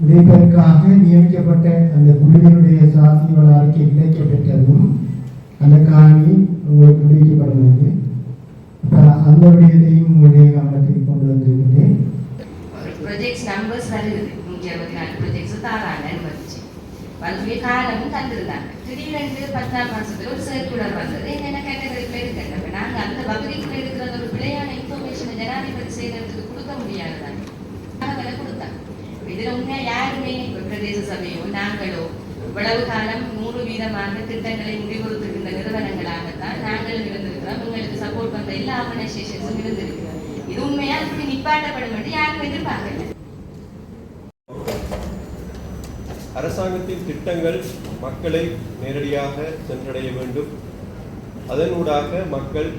விதைப்பதற்காக நியமிக்கப்பட்ட அந்த குழுவினுடைய சாதி வள அறிக்கை கிடைக்கப்பெற்றதும் அந்த காணி உங்களுக்கு விடுவிக்கப்படுகிறது. அப்ப அந்த விடயத்தையும் உங்களுடைய கவனத்துக்கு கொண்டு வந்திருக்கிறேன் ப்ரொஜெக்ட்ஸ் நம்பர்ஸ் வருது நூற்றி அறுபத்தி நாலு ப்ரொஜெக்ட்ஸ் தாராங்கன்னு வந்துச்சு வந்து காலமும் தந்திருந்தாங்க. திடீரென்று பத்தாம் மாசத்துல ஒரு சர்க்குலர் வந்தது. என்னென்ன கேட்டகரியில் இருக்கின்றன நாங்கள் அந்த பகுதிக்குள்ள இருக்கிற ஒரு பிழையான இன்ஃபர்மேஷனை ஜனாதிபதி செய்யறதுக்கு கொடுக்க முடியாதுதாங்க விலை கொடுத்தாங்க இதுல உண்மையா யாருமே பிரதேச சபையோ நாங்களோ இவ்வளவு காலம் நூறு வீதமாக திட்டங்களை முடிவெடுத்திருக்கின்ற நிறுவனங்களாகத்தான் நாங்கள் இருந்திருக்கிறோம். உங்களுக்கு சப்போர்ட் பண்ற எல்லா ஆர்கனைசேஷன்ஸும் இருந்திருக்கிறோம் இது உண்மையா? இப்படி நிப்பாட்டப்படும் என்று யாரும் எதிர்பார்க்கல அரசாங்கத்தின் திட்டங்கள் மக்களை நேரடியாக சென்றடைய வேண்டும். அதனூடாக மக்கள்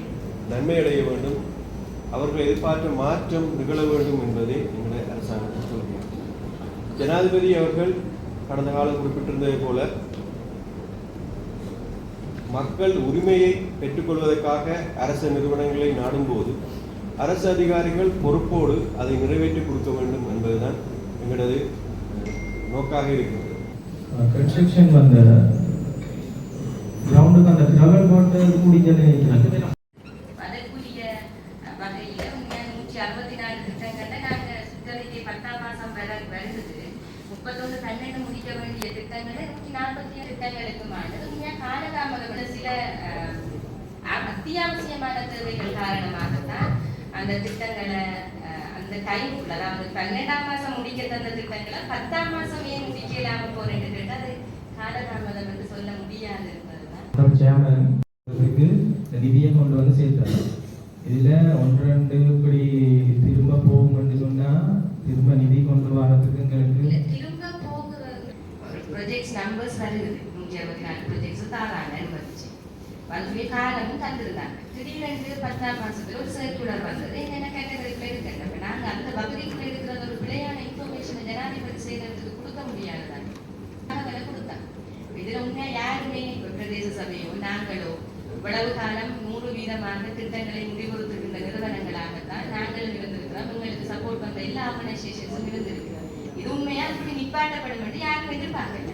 நன்மையடைய வேண்டும். அவர்கள் எதிர்பார்த்த மாற்றம் நிகழ வேண்டும் என்பதே எங்களுடைய அரசாங்கம் ஜனாதிபதி அவர்கள் கடந்த காலம் குறிப்பிட்டிருந்ததை போல மக்கள் உரிமையை பெற்றுக்கொள்வதற்காக அரசு நிறுவனங்களை நாடும்போது அரசு அதிகாரிகள் பொறுப்போடு அதை நிறைவேற்றி கொடுக்க வேண்டும் என்பதுதான் எங்களது நோக்காக இருக்கிறது. கன்ஸ்ட்ரக்ஷன் அந்த கிரவுண்டுக்கு அந்த கிரவல் போட்டு முடிஞ்சது நினைக்கிறாங்க அதற்குரிய வகையில உண்மையா நூற்றி அறுபத்தி நாலு திட்டங்கள்ல நாங்க சுத்தரிக்கை பத்தாம் மாசம் வர வருது. முப்பத்தொன்று பன்னெண்டு முடிக்க வேண்டிய திட்டங்களை நூற்றி நாற்பத்தி ஏழு திட்டங்களுக்குமானது உண்மையா காலதாமதம் சில அத்தியாவசியமான தேவைகள் காரணமாகத்தான் அந்த திட்டங்களை அந்த டைம் அதாவது பன்னெண்டாம் மாசம் முடிக்க தந்த திட்டங்களை பத்தாம் மாசம் ஏன் முடிக்க இல்லாம போறேன்னு கேட்டா அது காலதாமதம் என்று சொல்ல முடியாது என்பதுதான். நிதியை கொண்டு வந்து சேர்த்தாங்க இதுல ஒன்று ரெண்டு இப்படி திரும்ப போகும்னு சொன்னா ப்ரொஜெக்ட்ஸ் நம்பர்ஸ் வருது நூற்றி அறுபத்தி நாலு ப்ரொஜெக்ட்ஸ் தாராங்கன்னு வந்துச்சு வந்து காரணமும் தந்திருந்தாங்க திடீரென்று பத்தாம் மாசத்துல ஒரு சர்க்குலர் வந்தது என்னென்ன கேட்டகரியில் அப்ப நாங்க அந்த பகுதிக்குள்ள இருக்கிற ஒரு பிழையான இன்ஃபர்மேஷனை ஜனாதிபதி செய்யறதுக்கு கொடுக்க முடியாதுதான் வேலை கொடுத்தாங்க இதுல உண்மையா யாருமே இப்ப பிரதேச சபையோ நாங்களோ இவ்வளவு காலம் நூறு வீதமாக திட்டங்களை முடிவெடுத்திருக்கின்ற நிறுவனங்களாகத்தான் நாங்கள் இருந்திருக்கிறோம் உங்களுக்கு சப்போர்ட் பண்ற எல்லா ஆர்கனைசேஷன்ஸும் இருந்திருக்கிறோம் இது உண்மையா இப்படி நிப்பாட்டப்படும் என்று யாரும் எதிர்பார்க்கல